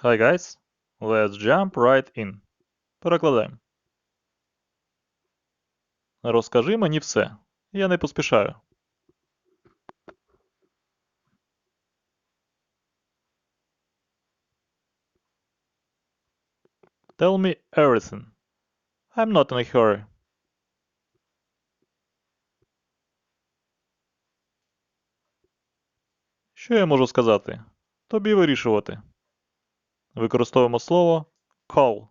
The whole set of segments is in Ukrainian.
Hi guys, let's jump right in. Перекладаємо. Розкажи мені все. Я не поспішаю. Tell me everything. I'm not in a hurry. Що я можу сказати? Тобі вирішувати. Використовуємо слово call.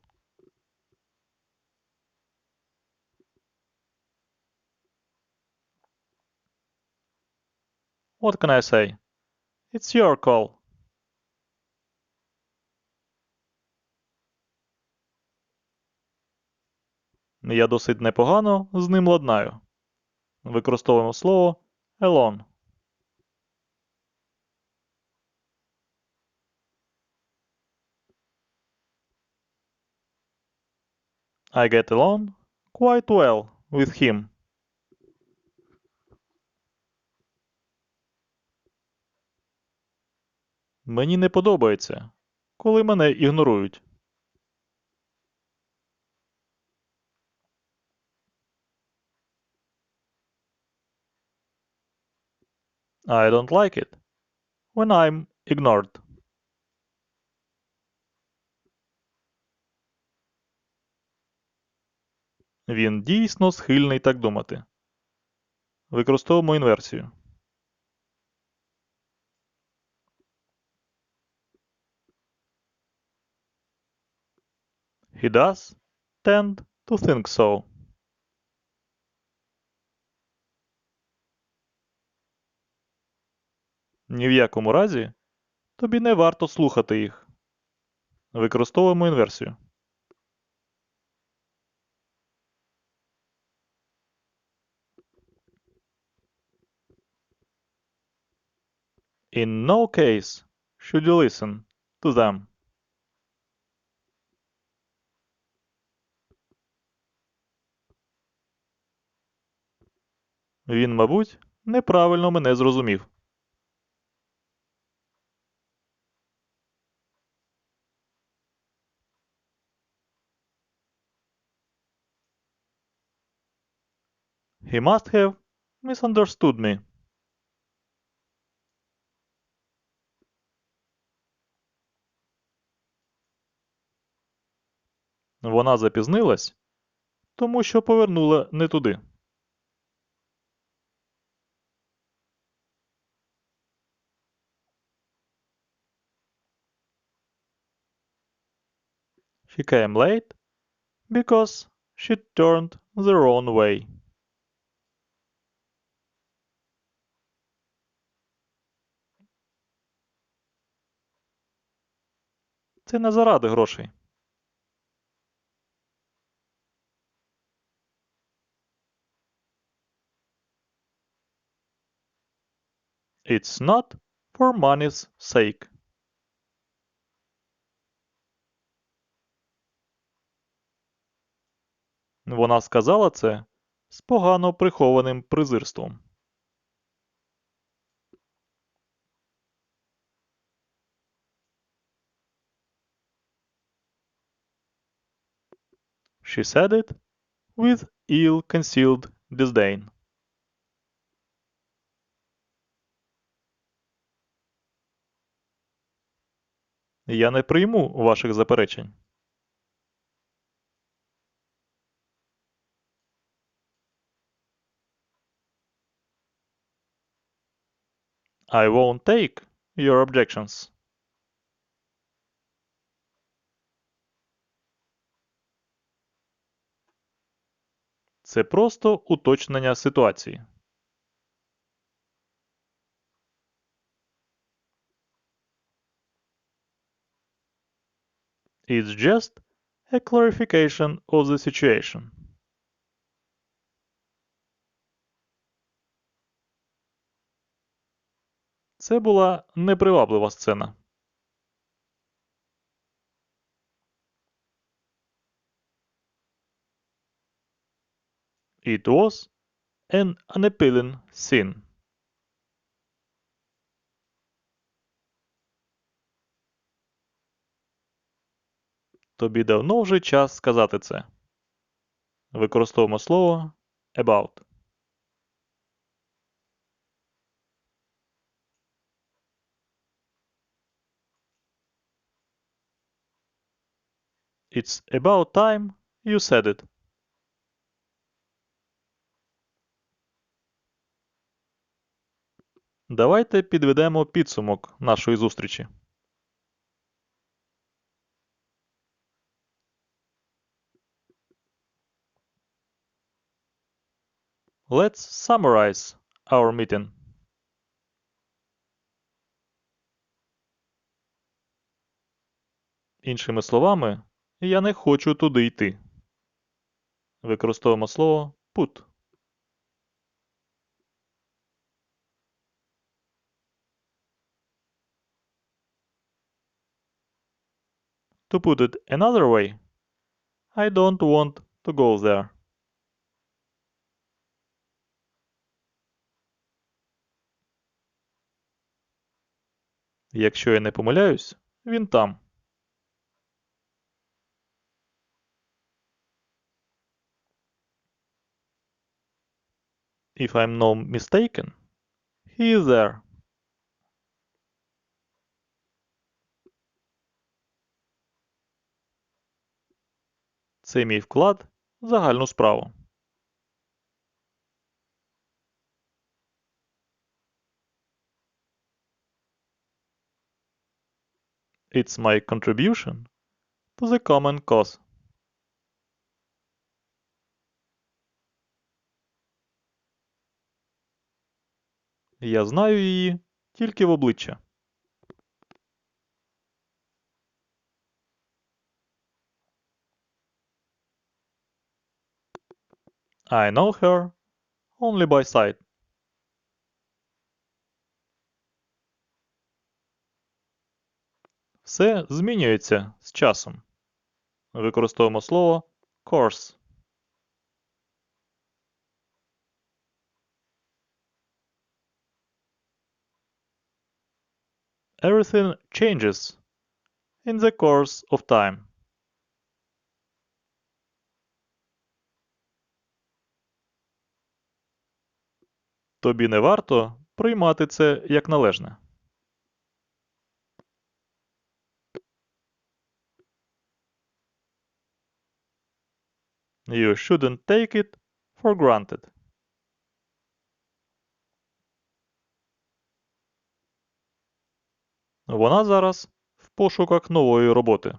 What can I say? It's your call. Я досить непогано з ним ладнаю. Використовуємо слово alone. I get along quite well with him. Мені не подобається, коли мене ігнорують. I don't like it when I'm ignored. Він дійсно схильний так думати. Використовуємо інверсію. He does tend to think so. Ні в якому разі тобі не варто слухати їх. Використовуємо інверсію. In no case should you listen to them. Він, мабуть, неправильно мене зрозумів. He must have misunderstood me. Вона запізнилась, тому що повернула не туди. She came late because she turned the wrong way. Це не заради грошей. It's not for money's sake. Вона сказала це з погано прихованим презирством. She said it with ill-concealed disdain. Я не прийму ваших заперечень. I won't take your objections. Це просто уточнення ситуації. It's just a clarification of the situation. Це була неприваблива сцена. It was an unappealing scene. Тобі давно вже час сказати це. Використовуємо слово about. It's about time you said it. Давайте підведемо підсумок нашої зустрічі. Let's summarize our meeting. Іншими словами, я не хочу туди йти. Використовуємо слово put. To put it another way, I don't want to go there. Якщо я не помиляюсь, він там. If I'm not mistaken, he is there. Це мій вклад в загальну справу. It's my contribution to the common cause. Я знаю її тільки в обличчя. I know her only by sight. Все змінюється з часом. Використовуємо слово course. Everything changes in the course of time. Тобі не варто приймати це як належне. You shouldn't take it for granted. Вона зараз в пошуках нової роботи.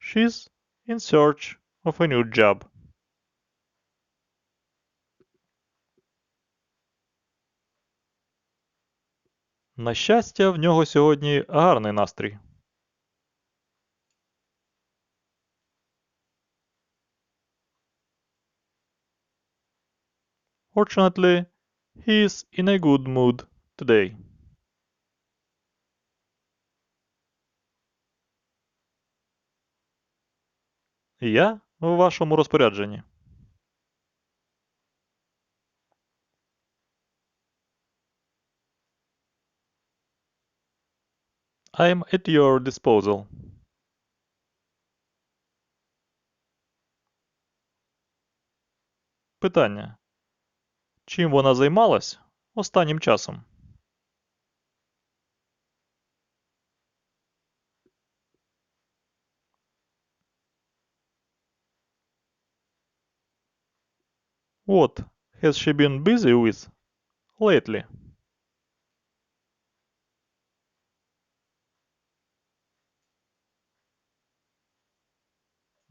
She's in search of a new job. На щастя, в нього сьогодні гарний настрій. Fortunately, he is in a good mood today. Я в вашому розпорядженні. I am at your disposal. Питання. Чим вона займалась останнім часом? What has she been busy with lately?